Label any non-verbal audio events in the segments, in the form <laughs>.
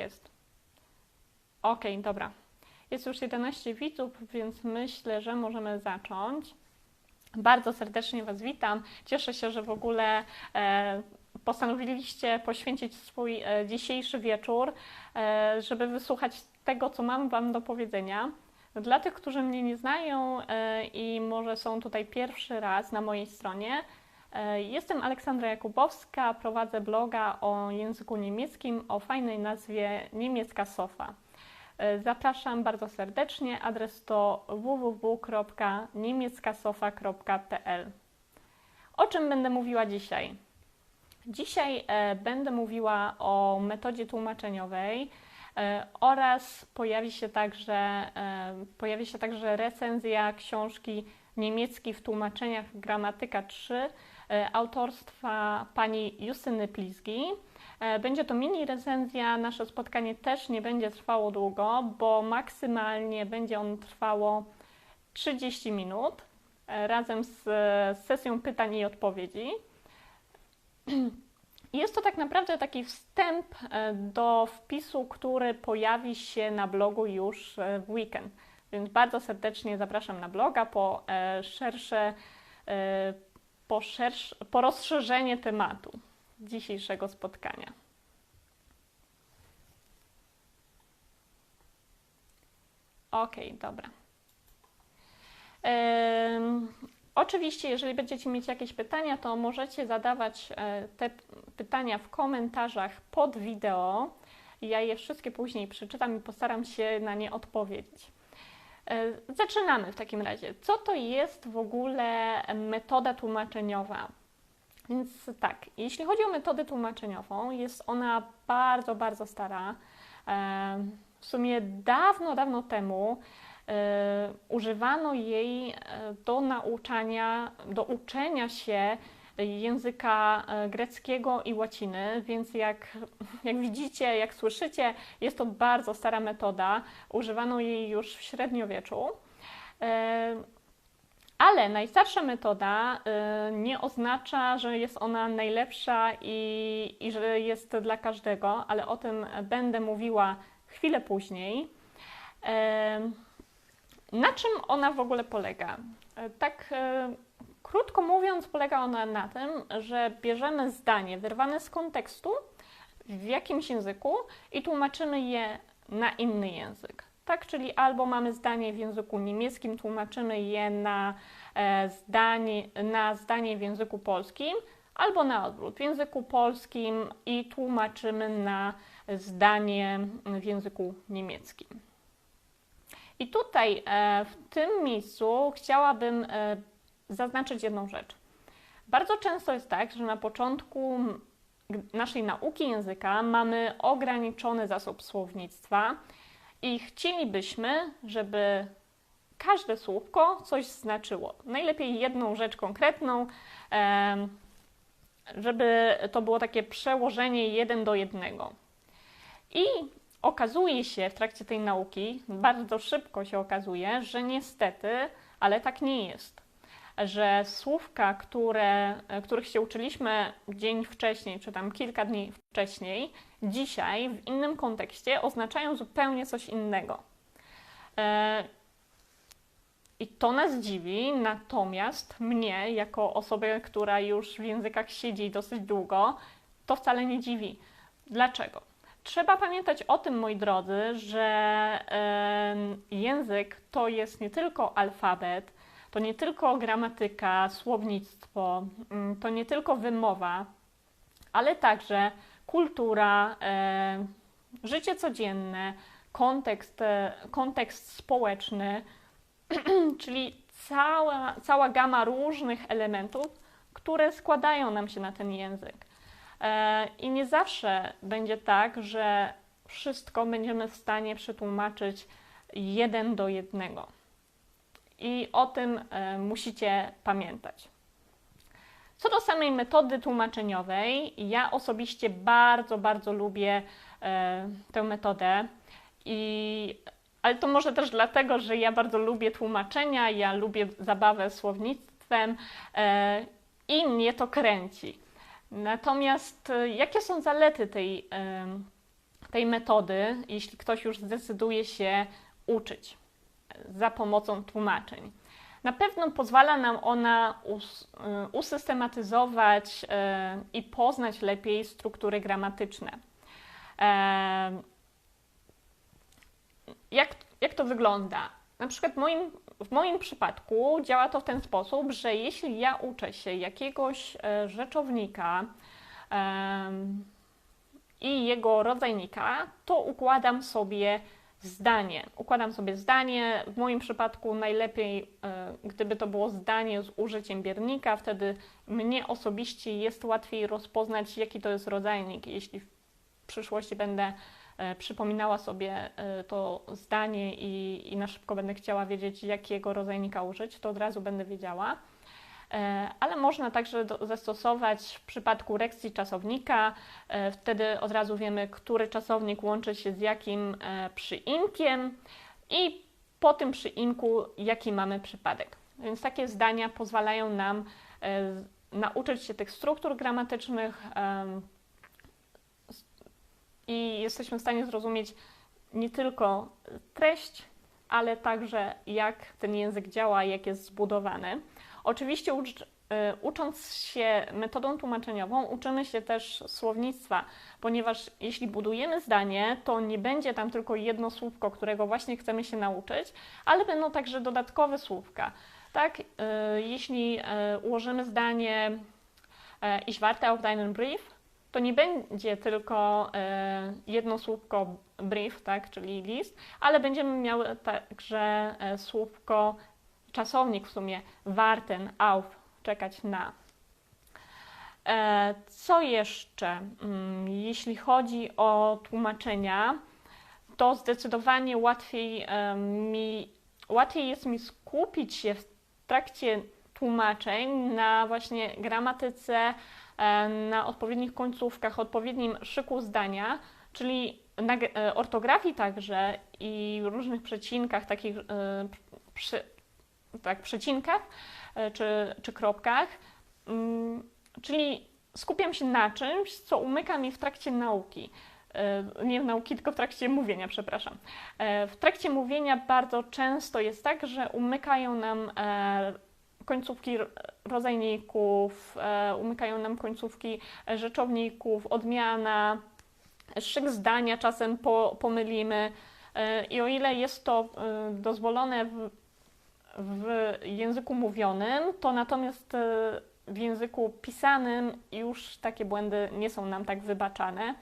Jest. Okej, dobra. Jest już 11 widzów, więc myślę, że możemy zacząć. Bardzo serdecznie Was witam. Cieszę się, że w ogóle e, postanowiliście poświęcić swój e, dzisiejszy wieczór, e, żeby wysłuchać tego, co mam Wam do powiedzenia. Dla tych, którzy mnie nie znają i może są tutaj pierwszy raz na mojej stronie, jestem Aleksandra Jakubowska, prowadzę bloga o języku niemieckim o fajnej nazwie Niemiecka Sofa. E, Zapraszam bardzo serdecznie. Adres to www.niemieckasofa.pl. O czym będę mówiła dzisiaj? Dzisiaj e, będę mówiła o metodzie tłumaczeniowej e, oraz pojawi się także, e, pojawi się także recenzja książki Niemiecki w tłumaczeniach Gramatyka 3 e, autorstwa pani Justyny Plizgi. E, Będzie to mini recenzja. Nasze spotkanie też nie będzie trwało długo, bo maksymalnie będzie on trwało 30 minut e, razem z e, sesją pytań i odpowiedzi. <clears throat> Jest to tak naprawdę taki wstęp e, do wpisu, który pojawi się na blogu już e, w weekend. Więc bardzo serdecznie zapraszam na bloga po e, szersze, po, rozszerzenie tematu dzisiejszego spotkania. Okej, dobra. Em, Oczywiście, jeżeli będziecie mieć jakieś pytania, to możecie zadawać e, te pytania w komentarzach pod wideo. Ja je wszystkie później przeczytam i postaram się na nie odpowiedzieć. E, Zaczynamy w takim razie. Co to jest w ogóle metoda tłumaczeniowa? Więc tak, jeśli chodzi o metodę tłumaczeniową, jest ona bardzo, bardzo stara. E, W sumie dawno, dawno temu e, używano jej do nauczania, do uczenia się języka e, greckiego i łaciny, więc jak, <laughs> jak widzicie, jak słyszycie, jest to bardzo stara metoda. Używano jej już w średniowieczu. E, Ale najstarsza metoda y, nie oznacza, że jest ona najlepsza i, i że jest dla każdego, ale o tym będę mówiła chwilę później. Na czym ona w ogóle polega? E, Tak e, krótko mówiąc, polega ona na tym, że bierzemy zdanie wyrwane z kontekstu w jakimś języku i tłumaczymy je na inny język. Tak, czyli albo mamy zdanie w języku niemieckim, tłumaczymy je na e, zdanie, na zdanie w języku polskim, albo na odwrót, w języku polskim i tłumaczymy na zdanie w języku niemieckim. I tutaj e, w tym miejscu chciałabym e, zaznaczyć jedną rzecz. Bardzo często jest tak, że na początku naszej nauki języka mamy ograniczony zasób słownictwa i chcielibyśmy, żeby każde słówko coś znaczyło. Najlepiej jedną rzecz konkretną, żeby to było takie przełożenie jeden do jednego. I okazuje się w trakcie tej nauki, bardzo szybko się okazuje, że niestety, ale tak nie jest. Że słówka, które, których się uczyliśmy dzień wcześniej, czy tam kilka dni wcześniej, dzisiaj w innym kontekście oznaczają zupełnie coś innego. E, I to nas dziwi, natomiast mnie, jako osobę, która już w językach siedzi dosyć długo, to wcale nie dziwi. Dlaczego? Trzeba pamiętać o tym, moi drodzy, że język to jest nie tylko alfabet, to nie tylko gramatyka, słownictwo, mm, to nie tylko wymowa, ale także kultura, em, życie codzienne, kontekst, e, kontekst społeczny, <clears throat> czyli cała, cała gama różnych elementów, które składają nam się na ten język. E, I nie zawsze będzie tak, że wszystko będziemy w stanie przetłumaczyć jeden do jednego. I o tym e, musicie pamiętać. Co do samej metody tłumaczeniowej, ja osobiście bardzo, bardzo lubię e, tę metodę. I, ale to może też dlatego, że ja bardzo lubię tłumaczenia, ja lubię zabawę słownictwem e, i mnie to kręci. Natomiast jakie są zalety tej tej metody, jeśli ktoś już zdecyduje się uczyć za pomocą tłumaczeń. Na pewno pozwala nam ona us, y, usystematyzować y, i poznać lepiej struktury gramatyczne. Jak, jak to wygląda? Na przykład moim, w moim przypadku działa to w ten sposób, że jeśli ja uczę się jakiegoś e, rzeczownika i jego rodzajnika, to układam sobie zdanie. Układam sobie zdanie. W moim przypadku najlepiej, e, gdyby to było zdanie z użyciem biernika, wtedy mnie osobiście jest łatwiej rozpoznać, jaki to jest rodzajnik. Jeśli w przyszłości będę e, przypominała sobie e, to zdanie i, i na szybko będę chciała wiedzieć, jakiego rodzajnika użyć, to od razu będę wiedziała. E, ale można także do, zastosować w przypadku rekcji czasownika. E, wtedy od razu wiemy, który czasownik łączy się z jakim e, przyimkiem i po tym przyimku jaki mamy przypadek. Więc takie zdania pozwalają nam nauczyć się tych struktur gramatycznych i jesteśmy w stanie zrozumieć nie tylko treść, ale także jak ten język działa, jak jest zbudowany. Oczywiście ucz, y, ucząc się metodą tłumaczeniową, uczymy się też słownictwa, ponieważ jeśli budujemy zdanie, to nie będzie tam tylko jedno słówko, którego właśnie chcemy się nauczyć, ale będą także dodatkowe słówka. Tak, y, jeśli y, ułożymy zdanie Ich warte auf deinen Brief, to nie będzie tylko jedno słówko brief, tak, czyli list, ale będziemy miały także słówko czasownik w sumie warten auf, czekać na. E, co jeszcze? Mm, jeśli chodzi o tłumaczenia, to zdecydowanie łatwiej mi, łatwiej jest mi skupić się w trakcie tłumaczeń na właśnie gramatyce, e, na odpowiednich końcówkach, odpowiednim szyku zdania, czyli na e, ortografii także i różnych przecinkach, takich tak, przecinkach e, czy, czy kropkach. Mm, czyli skupiam się na czymś, co umyka mi w trakcie nauki. E, nie w nauki, tylko w trakcie mówienia, przepraszam. E, w trakcie mówienia bardzo często jest tak, że umykają nam końcówki rodzajników, umykają nam końcówki rzeczowników, odmiana, szyk zdania czasem pomylimy. I o ile jest to dozwolone w języku mówionym, to natomiast e, w języku pisanym już takie błędy nie są nam tak wybaczane.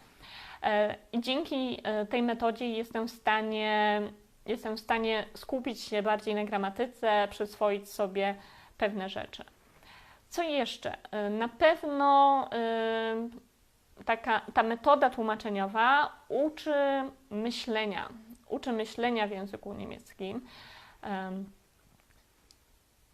E, I dzięki e, tej metodzie jestem w stanie, jestem w stanie skupić się bardziej na gramatyce, przyswoić sobie pewne rzeczy. Co jeszcze? Na pewno taka, ta metoda tłumaczeniowa uczy myślenia, uczy myślenia w języku niemieckim.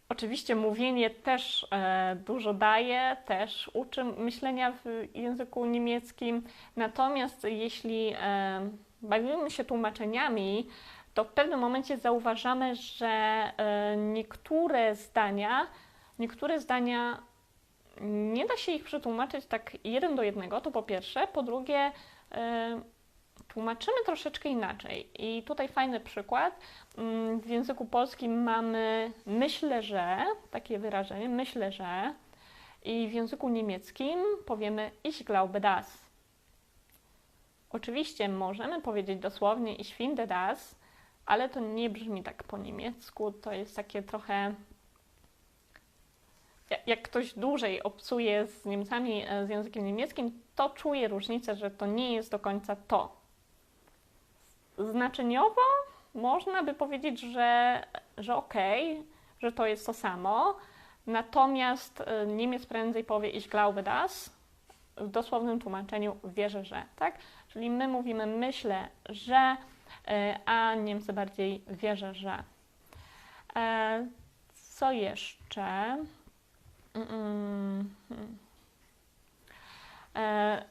Oczywiście mówienie też e, dużo daje, też uczy myślenia w języku niemieckim. Natomiast jeśli e, bawimy się tłumaczeniami, to w pewnym momencie zauważamy, że e, niektóre zdania, niektóre zdania nie da się ich przetłumaczyć tak jeden do jednego, to po pierwsze. Po drugie, tłumaczymy troszeczkę inaczej. I tutaj fajny przykład. Mm, w języku polskim mamy myślę, że, takie wyrażenie, myślę, że. I w języku niemieckim powiemy ich glaube das. Oczywiście możemy powiedzieć dosłownie ich finde das, ale to nie brzmi tak po niemiecku. To jest takie trochę. Jak ktoś dłużej obcuje z Niemcami, e, z językiem niemieckim, to czuje różnicę, że to nie jest do końca to. Znaczeniowo można by powiedzieć, że, że okej, okay, że to jest to samo, natomiast y, Niemiec prędzej powie ich glaube das, w dosłownym tłumaczeniu wierzę, że, tak? Czyli my mówimy myślę, że, y, a Niemcy bardziej wierzę, że. E, co jeszcze? E,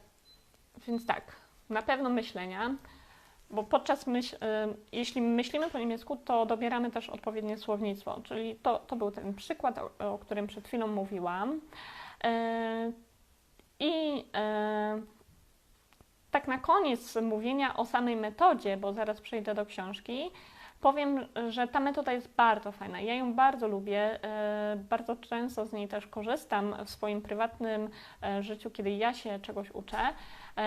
więc tak, na pewno myślenia. Bo podczas myśl, jeśli myślimy po niemiecku, to dobieramy też odpowiednie słownictwo, czyli to, to był ten przykład, o, o którym przed chwilą mówiłam. E, I tak na koniec mówienia o samej metodzie, bo zaraz przejdę do książki, powiem, że ta metoda jest bardzo fajna. Ja ją bardzo lubię, bardzo często z niej też korzystam w swoim prywatnym życiu, kiedy ja się czegoś uczę.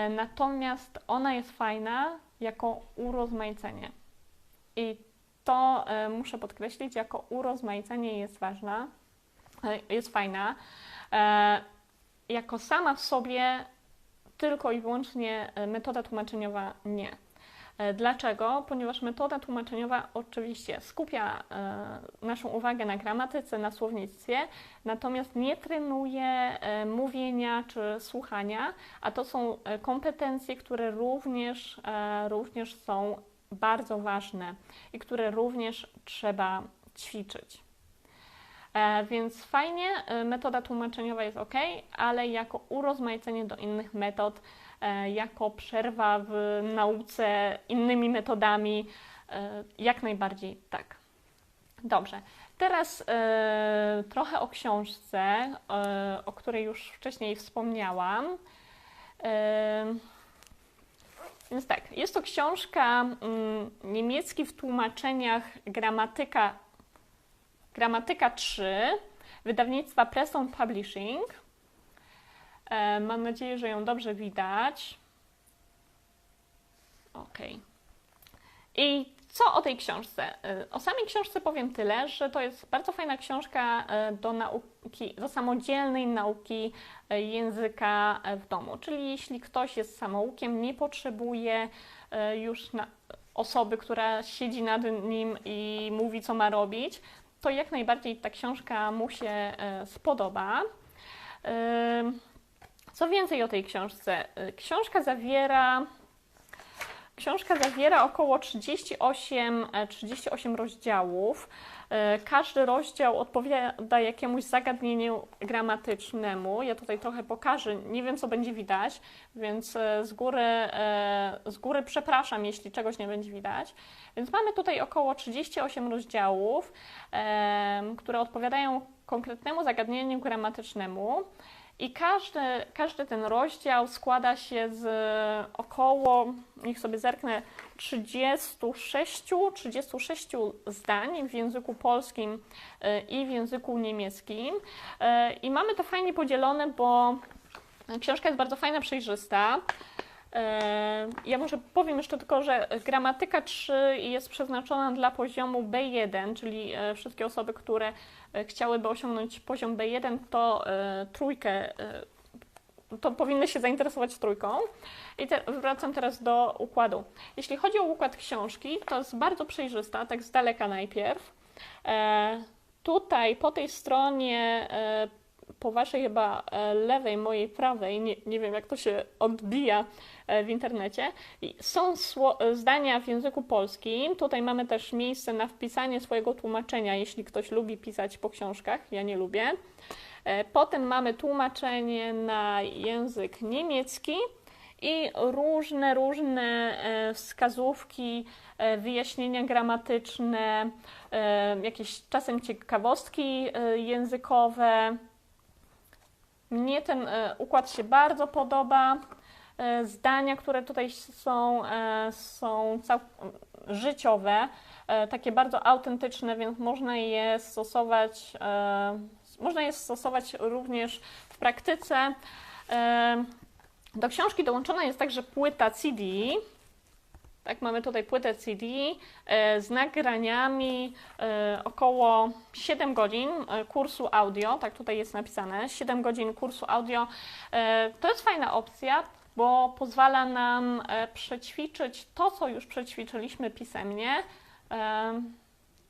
Natomiast ona jest fajna jako urozmaicenie. I to muszę podkreślić, jako urozmaicenie jest ważna, jest fajna. Jako sama w sobie tylko i wyłącznie metoda tłumaczeniowa nie. E, dlaczego? Ponieważ metoda tłumaczeniowa oczywiście skupia e, naszą uwagę na gramatyce, na słownictwie, natomiast nie trenuje e, mówienia czy słuchania, a to są kompetencje, które również, również są bardzo ważne i które również trzeba ćwiczyć. Więc fajnie, metoda tłumaczeniowa jest ok, ale jako urozmaicenie do innych metod E, jako przerwa w nauce innymi metodami. E, jak najbardziej tak. Dobrze. Teraz e, trochę o książce, e, o której już wcześniej wspomniałam. E, więc tak, jest to książka mm, niemiecki w tłumaczeniach gramatyka, gramatyka 3 wydawnictwa Preston Publishing. E, mam nadzieję, że ją dobrze widać. Ok. I co o tej książce? E, o samej książce powiem tyle, że to jest bardzo fajna książka e, do nauki, do samodzielnej nauki języka w domu. Czyli jeśli ktoś jest samoukiem, nie potrzebuje już osoby, która siedzi nad nim i mówi, co ma robić, to jak najbardziej ta książka mu się spodoba. Co więcej o tej książce? Y, książka zawiera Książka zawiera około 38, 38 e, rozdziałów. E, każdy rozdział odpowiada jakiemuś zagadnieniu gramatycznemu. Ja tutaj trochę pokażę, nie wiem co będzie widać, więc e, z góry, z góry przepraszam, jeśli czegoś nie będzie widać. Więc mamy tutaj około 38 rozdziałów, które odpowiadają konkretnemu zagadnieniu gramatycznemu. I każdy, każdy ten rozdział składa się z około, niech sobie zerknę, 36, 36 zdań w języku polskim y, i w języku niemieckim. Y, I mamy to fajnie podzielone, bo książka jest bardzo fajna, przejrzysta. Ja może powiem jeszcze tylko, że gramatyka 3 jest przeznaczona dla poziomu B1, czyli e, wszystkie osoby, które e, chciałyby osiągnąć poziom B1, to e, trójkę, to powinny się zainteresować trójką. I te, wracam teraz do układu. Jeśli chodzi o układ książki, to jest bardzo przejrzysta, tak z daleka najpierw. Tutaj po tej stronie po waszej chyba e, lewej, mojej prawej, nie, nie wiem jak to się odbija e, w internecie, są zdania w języku polskim. Tutaj mamy też miejsce na wpisanie swojego tłumaczenia, jeśli ktoś lubi pisać po książkach, ja nie lubię. E, potem mamy tłumaczenie na język niemiecki i różne, różne wskazówki, wyjaśnienia gramatyczne, jakieś czasem ciekawostki językowe. Mnie ten e, układ się bardzo podoba. E, zdania, które tutaj są, e, są życiowe, takie bardzo autentyczne, więc można je stosować, można je stosować również w praktyce. Do książki dołączona jest także płyta CD, tak, mamy tutaj płytę CD e, z nagraniami e, około 7 godzin e, kursu audio, tak tutaj jest napisane, 7 godzin kursu audio. To jest fajna opcja, bo pozwala nam przećwiczyć to, co już przećwiczyliśmy pisemnie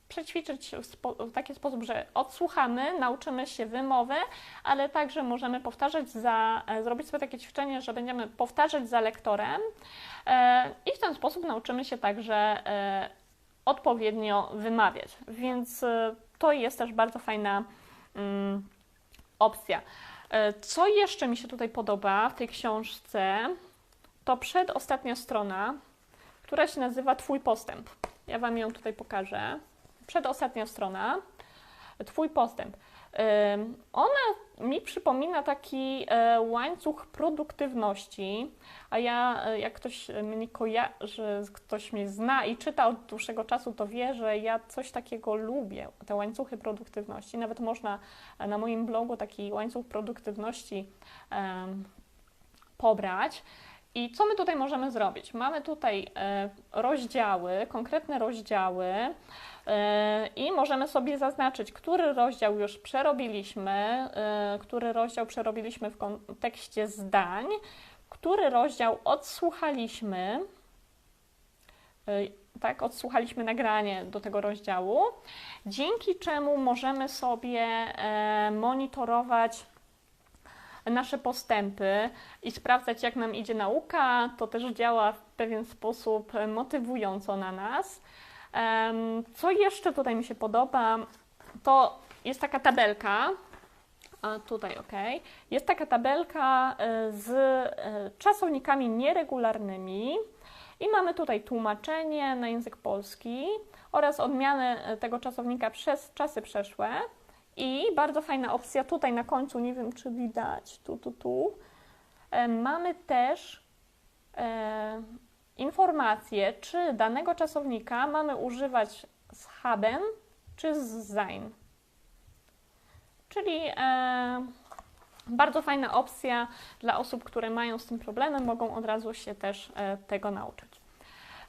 przećwiczyć w, w, taki sposób, że odsłuchamy, nauczymy się wymowy, ale także możemy powtarzać za, e, zrobić sobie takie ćwiczenie, że będziemy powtarzać za lektorem e, i w ten sposób nauczymy się także e, odpowiednio wymawiać. Więc to jest też bardzo fajna mm, opcja. Co jeszcze mi się tutaj podoba w tej książce, to przedostatnia strona, która się nazywa Twój postęp. Ja Wam ją tutaj pokażę przedostatnia strona, Twój postęp. Ona mi przypomina taki e, łańcuch produktywności, a ja, e, jak ktoś mnie kojarzy, ktoś mnie zna i czyta od dłuższego czasu, to wie, że ja coś takiego lubię, te łańcuchy produktywności. Nawet można na moim blogu taki łańcuch produktywności pobrać. I co my tutaj możemy zrobić? Mamy tutaj e, rozdziały, konkretne rozdziały i możemy sobie zaznaczyć, który rozdział już przerobiliśmy, e, który rozdział przerobiliśmy w kontekście zdań, który rozdział odsłuchaliśmy, e, tak, odsłuchaliśmy nagranie do tego rozdziału, dzięki czemu możemy sobie monitorować nasze postępy i sprawdzać, jak nam idzie nauka. To też działa w pewien sposób motywująco na nas. Co jeszcze tutaj mi się podoba, to jest taka tabelka. A tutaj ok. Jest taka tabelka e, z e, czasownikami nieregularnymi. I mamy tutaj tłumaczenie na język polski oraz odmianę e, tego czasownika przez czasy przeszłe. I bardzo fajna opcja tutaj na końcu, nie wiem czy widać, tu, tu, tu. Mamy też informację, czy danego czasownika mamy używać z haben czy z sein. Czyli e, bardzo fajna opcja dla osób, które mają z tym problemy, mogą od razu się też e, tego nauczyć.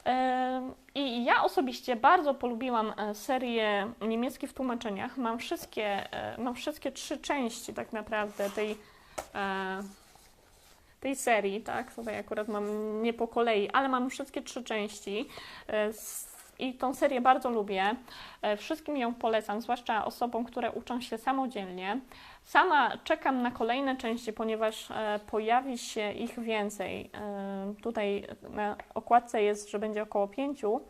E, I ja osobiście bardzo polubiłam e, serię niemieckie w tłumaczeniach. Mam wszystkie, e, mam wszystkie trzy części tak naprawdę tej, e, tej serii, tak? Tutaj akurat mam nie po kolei, ale mam wszystkie trzy części. E, I tą serię bardzo lubię. E, Wszystkim ją polecam, zwłaszcza osobom, które uczą się samodzielnie. Sama czekam na kolejne części, ponieważ e, pojawi się ich więcej. Tutaj na okładce jest, że będzie około pięciu,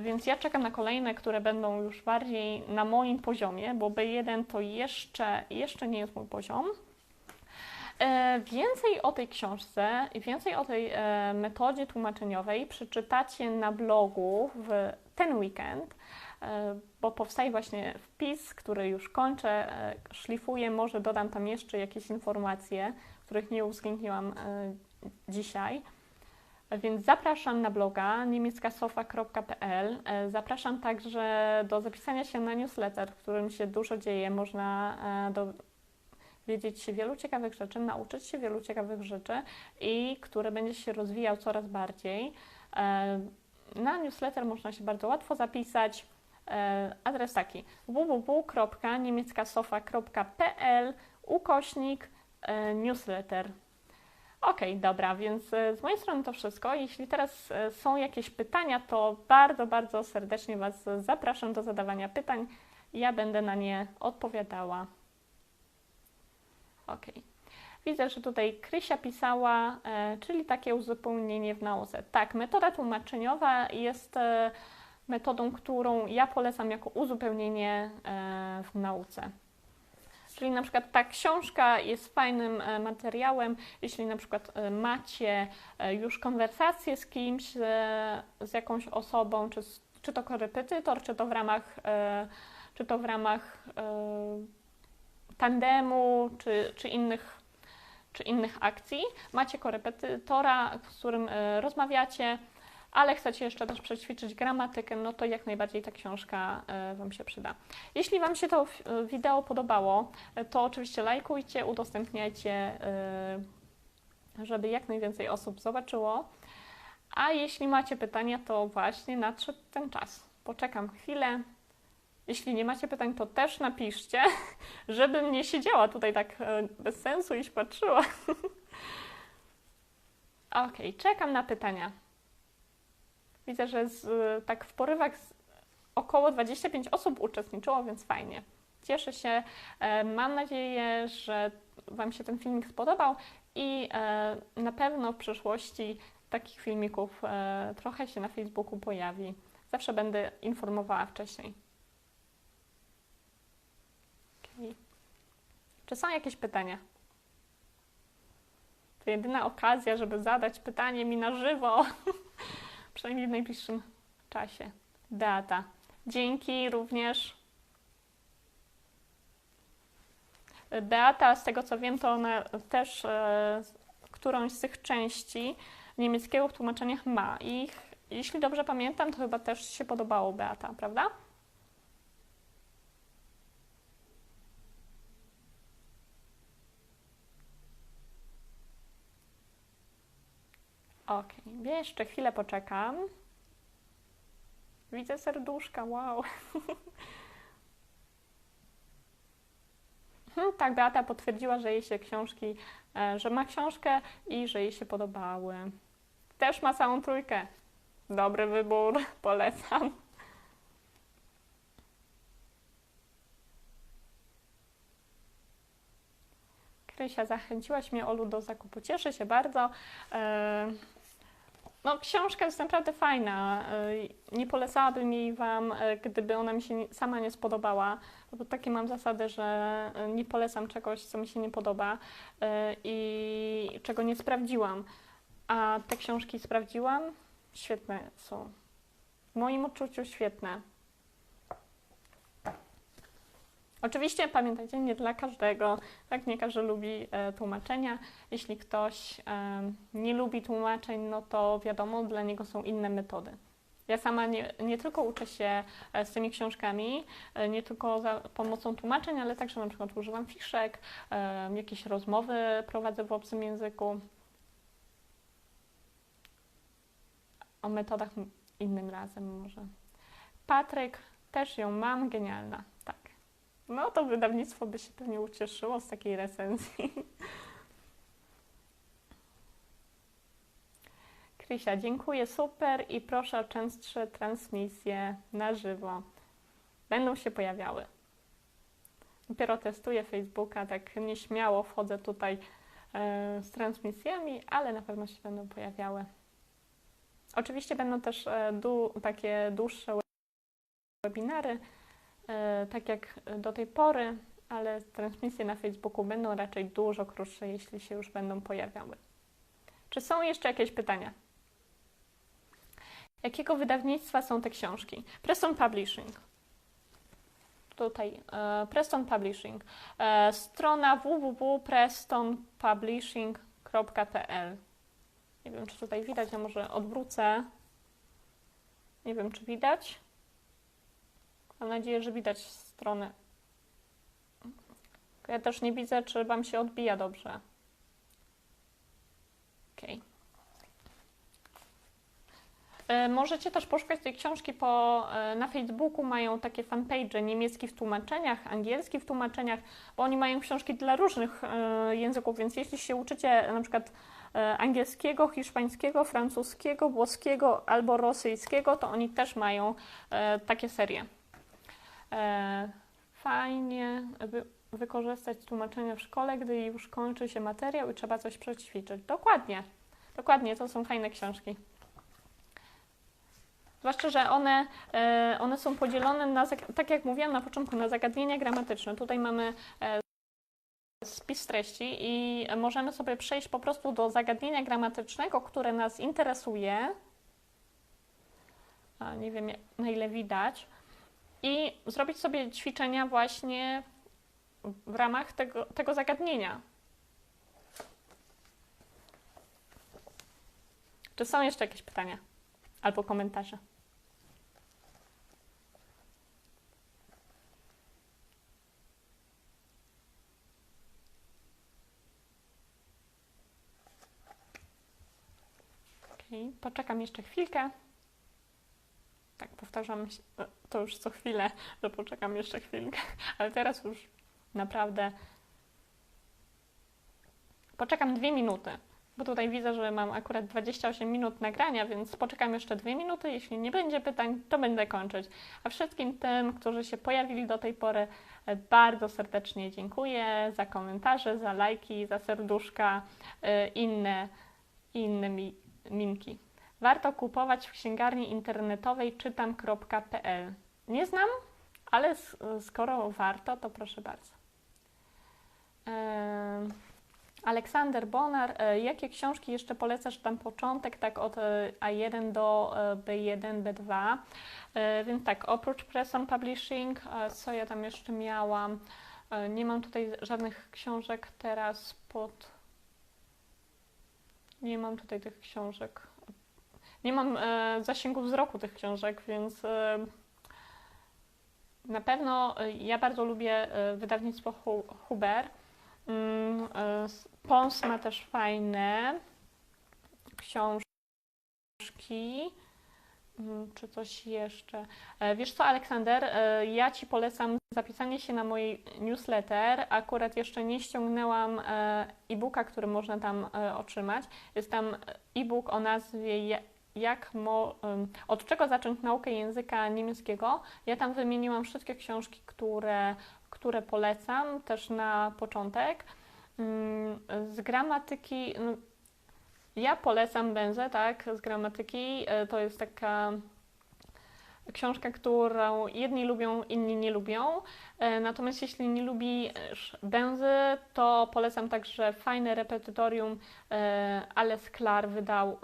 więc ja czekam na kolejne, które będą już bardziej na moim poziomie, bo B1 to jeszcze, jeszcze nie jest mój poziom. E, Więcej o tej książce i więcej o tej e, metodzie tłumaczeniowej przeczytacie na blogu w ten weekend, e, bo powstaje właśnie wpis, który już kończę, szlifuję, może dodam tam jeszcze jakieś informacje, których nie uwzględniłam dzisiaj. Więc zapraszam na bloga niemieckasofa.pl. Zapraszam także do zapisania się na newsletter, w którym się dużo dzieje. Można do, wiedzieć się wielu ciekawych rzeczy, nauczyć się wielu ciekawych rzeczy i który będzie się rozwijał coraz bardziej. E, Na newsletter można się bardzo łatwo zapisać. E, Adres taki www.niemieckasofa.pl ukośnik e, newsletter. Okej, dobra, więc z mojej strony to wszystko. Jeśli teraz są jakieś pytania, to bardzo, bardzo serdecznie Was zapraszam do zadawania pytań. Ja będę na nie odpowiadała. Ok. Widzę, że tutaj Krysia pisała, e, czyli takie uzupełnienie w nauce. Tak, metoda tłumaczeniowa jest e, metodą, którą ja polecam jako uzupełnienie e, w nauce. Czyli na przykład ta książka jest fajnym materiałem, jeśli na przykład macie już konwersację z kimś, z jakąś osobą, czy, czy to korepetytor, czy to w ramach, czy to w ramach tandemu, czy, czy, innych, czy innych akcji. Macie korepetytora, z którym e, rozmawiacie, ale chcecie jeszcze też przećwiczyć gramatykę, no to jak najbardziej ta książka e, Wam się przyda. Jeśli Wam się to e, wideo podobało, to oczywiście lajkujcie, udostępniajcie, żeby jak najwięcej osób zobaczyło. A jeśli macie pytania, to właśnie nadszedł ten czas. Poczekam chwilę. Jeśli nie macie pytań, to też napiszcie, <laughs> żebym nie siedziała tutaj tak e, bez sensu i patrzyła. <laughs> Okej, czekam na pytania. Widzę, że z, tak w porywach około 25 osób uczestniczyło, więc fajnie. Cieszę się. E, Mam nadzieję, że Wam się ten filmik spodobał i e, na pewno w przyszłości takich filmików trochę się na Facebooku pojawi. Zawsze będę informowała wcześniej. Okej. Czy są jakieś pytania? To jedyna okazja, żeby zadać pytanie mi na żywo, <laughs> przynajmniej w najbliższym czasie. Beata. Dzięki również. Beata, z tego co wiem, to ona też e, którąś z tych części niemieckiego w tłumaczeniach ma. I jeśli dobrze pamiętam, to chyba też się podobało Beata, prawda? Okej, jeszcze chwilę poczekam. Widzę serduszka, wow. <laughs> Hmm, tak, Beata potwierdziła, że jej się książki, e, że ma książkę i że jej się podobały. Też ma całą trójkę. Dobry wybór, <laughs> polecam. Krysia, zachęciłaś mnie, Olu, do zakupu. Cieszę się bardzo. E, No, książka jest naprawdę fajna. E, Nie polecałabym jej Wam, e, gdyby ona mi się sama nie spodobała, bo takie mam zasady, że e, nie polecam czegoś, co mi się nie podoba i czego nie sprawdziłam. A te książki sprawdziłam. Świetne są. W moim odczuciu świetne. Oczywiście pamiętajcie, nie dla każdego, tak nie każdy lubi e, tłumaczenia. Jeśli ktoś e, nie lubi tłumaczeń, no to wiadomo, dla niego są inne metody. Ja sama nie, nie tylko uczę się e, z tymi książkami, e, nie tylko za pomocą tłumaczeń, ale także na przykład używam fiszek, e, jakieś rozmowy prowadzę w obcym języku. O metodach innym razem może. Patryk, też ją mam, genialna. No to wydawnictwo by się pewnie ucieszyło z takiej recenzji. <laughs> Krysia, dziękuję, super i proszę o częstsze transmisje na żywo. Będą się pojawiały. Dopiero testuję Facebooka, tak nieśmiało wchodzę tutaj e, z transmisjami, ale na pewno się będą pojawiały. Oczywiście będą też e, takie dłuższe webinary, tak jak do tej pory, ale transmisje na Facebooku będą raczej dużo krótsze, jeśli się już będą pojawiały. Czy są jeszcze jakieś pytania? Jakiego wydawnictwa są te książki? Preston Publishing. Tutaj e, Preston Publishing. E, strona www.prestonpublishing.pl. Nie wiem, czy tutaj widać, a może odwrócę. Nie wiem, czy widać. Mam nadzieję, że widać stronę. Ja też nie widzę, czy Wam się odbija dobrze. Okej. E, Możecie też poszukać tej książki po, e, na Facebooku, mają takie fanpage niemiecki w tłumaczeniach, angielski w tłumaczeniach, bo oni mają książki dla różnych e, języków, więc jeśli się uczycie na przykład e, angielskiego, hiszpańskiego, francuskiego, włoskiego albo rosyjskiego, to oni też mają e, takie serie. E, Fajnie wy, wykorzystać tłumaczenia w szkole, gdy już kończy się materiał i trzeba coś przećwiczyć. Dokładnie, dokładnie, to są fajne książki. Zwłaszcza, że one, e, one są podzielone na, tak jak mówiłam na początku, na zagadnienia gramatyczne. Tutaj mamy e, spis treści i możemy sobie przejść po prostu do zagadnienia gramatycznego, które nas interesuje. A, nie wiem, na ile widać. I zrobić sobie ćwiczenia właśnie w ramach tego, tego zagadnienia. Czy są jeszcze jakieś pytania albo komentarze? Poczekam jeszcze chwilkę. Tak, powtarzam to już co chwilę, że poczekam jeszcze chwilkę, <laughs> ale teraz już naprawdę poczekam dwie minuty, bo tutaj widzę, że mam akurat 28 minut nagrania, więc poczekam jeszcze dwie minuty. Jeśli nie będzie pytań, to będę kończyć. A wszystkim tym, którzy się pojawili do tej pory, bardzo serdecznie dziękuję za komentarze, za lajki, za serduszka, e, inne, inne mi, minki. Warto kupować w księgarni internetowej czytam.pl. Nie znam, ale skoro warto, to proszę bardzo. Aleksander Bonar, e, jakie książki jeszcze polecasz tam początek, tak od e, A1 do e, B1, B2? E, Więc tak, oprócz Preston Publishing, co ja tam jeszcze miałam? Nie mam tutaj żadnych książek teraz pod. Nie mam tutaj tych książek. Nie mam zasięgu wzroku tych książek, więc na pewno e, ja bardzo lubię e, wydawnictwo Hu- Huber. Mm, s- Pons ma też fajne książki. Mm, Czy coś jeszcze? E, Wiesz co, Aleksander, e, ja Ci polecam zapisanie się na mój newsletter. Akurat jeszcze nie ściągnęłam e, e-booka, który można tam otrzymać. Jest tam e-book o nazwie jak mo, Od czego zacząć naukę języka niemieckiego. Ja tam wymieniłam wszystkie książki, które, które polecam, też na początek. Mm, Z gramatyki, no, ja polecam Benzę, tak, z gramatyki. E, To jest taka książka, którą jedni lubią, inni nie lubią. E, Natomiast jeśli nie lubisz Benzy, to polecam także fajne repetytorium e, Ales Klar wydał,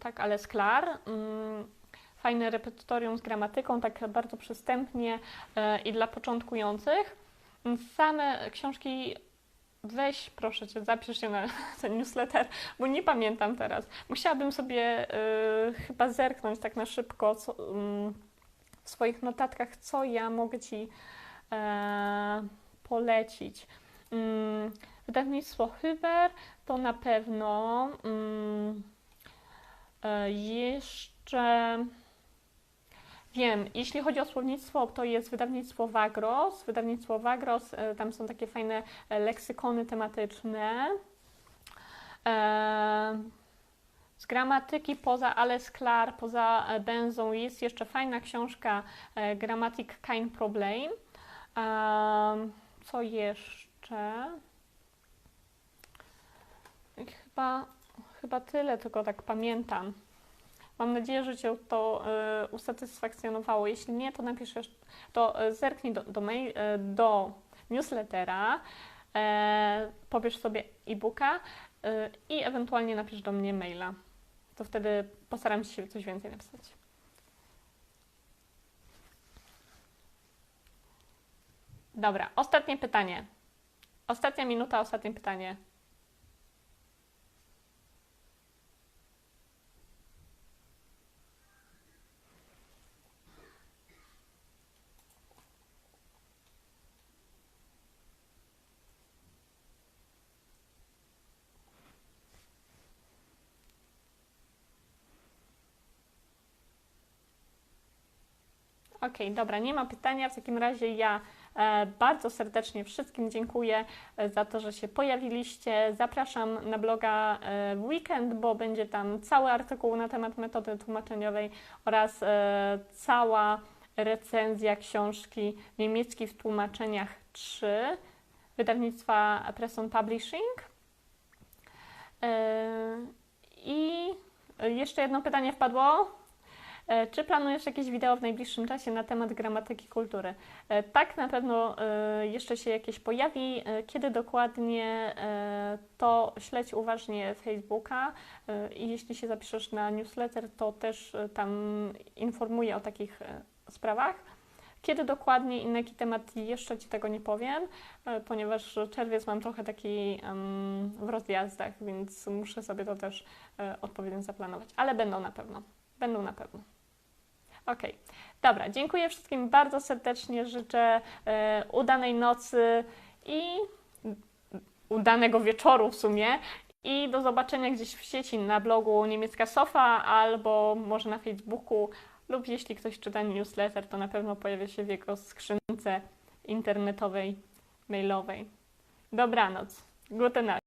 tak, Ales Klar. mm, Fajne repetytorium z gramatyką, tak bardzo przystępnie e, i dla początkujących. Same książki Weź, proszę cię, zapisz się na <laughs> ten newsletter, bo nie pamiętam teraz. Musiałabym sobie y, chyba zerknąć tak na szybko co, ym, w swoich notatkach, co ja mogę ci e, polecić. Ym, wydawnictwo Hyber to na pewno jeszcze. Wiem, jeśli chodzi o słownictwo, to jest wydawnictwo Wagros. Wydawnictwo Wagros, e, tam są takie fajne e, leksykony tematyczne. E, Z gramatyki poza Alles Klar, poza e, Benzą jest jeszcze fajna książka e, Grammatic Kein Problem. E, Co jeszcze? Chyba, chyba tyle, tylko tak pamiętam. Mam nadzieję, że Cię to e, usatysfakcjonowało. Jeśli nie, to napiszesz, to e, zerknij do, do, mail, e, do newslettera, pobierz sobie e-booka i ewentualnie napisz do mnie maila. To wtedy postaram się coś więcej napisać. Dobra, ostatnie pytanie. Ostatnia minuta, ostatnie pytanie. Okej, dobra, nie ma pytania. W takim razie ja e, bardzo serdecznie wszystkim dziękuję e, za to, że się pojawiliście. Zapraszam na bloga e, w weekend, bo będzie tam cały artykuł na temat metody tłumaczeniowej oraz cała recenzja książki Niemiecki w tłumaczeniach 3 wydawnictwa Preston Publishing. I jeszcze jedno pytanie wpadło. E, Czy planujesz jakieś wideo w najbliższym czasie na temat gramatyki kultury? E, Tak, na pewno e, jeszcze się jakieś pojawi. Kiedy dokładnie, to śledź uważnie Facebooka i jeśli się zapiszesz na newsletter, to też tam informuję o takich sprawach. Kiedy dokładnie i na jaki temat jeszcze Ci tego nie powiem, ponieważ czerwiec mam trochę taki w rozjazdach, więc muszę sobie to też odpowiednio zaplanować, ale będą na pewno. Będą na pewno. Okej, dobra. Dziękuję wszystkim bardzo serdecznie. Życzę e, udanej nocy i udanego wieczoru w sumie. I do zobaczenia gdzieś w sieci na blogu Niemiecka Sofa albo może na Facebooku lub jeśli ktoś czyta newsletter, to na pewno pojawia się w jego skrzynce internetowej, mailowej. Dobranoc. Gute Nacht.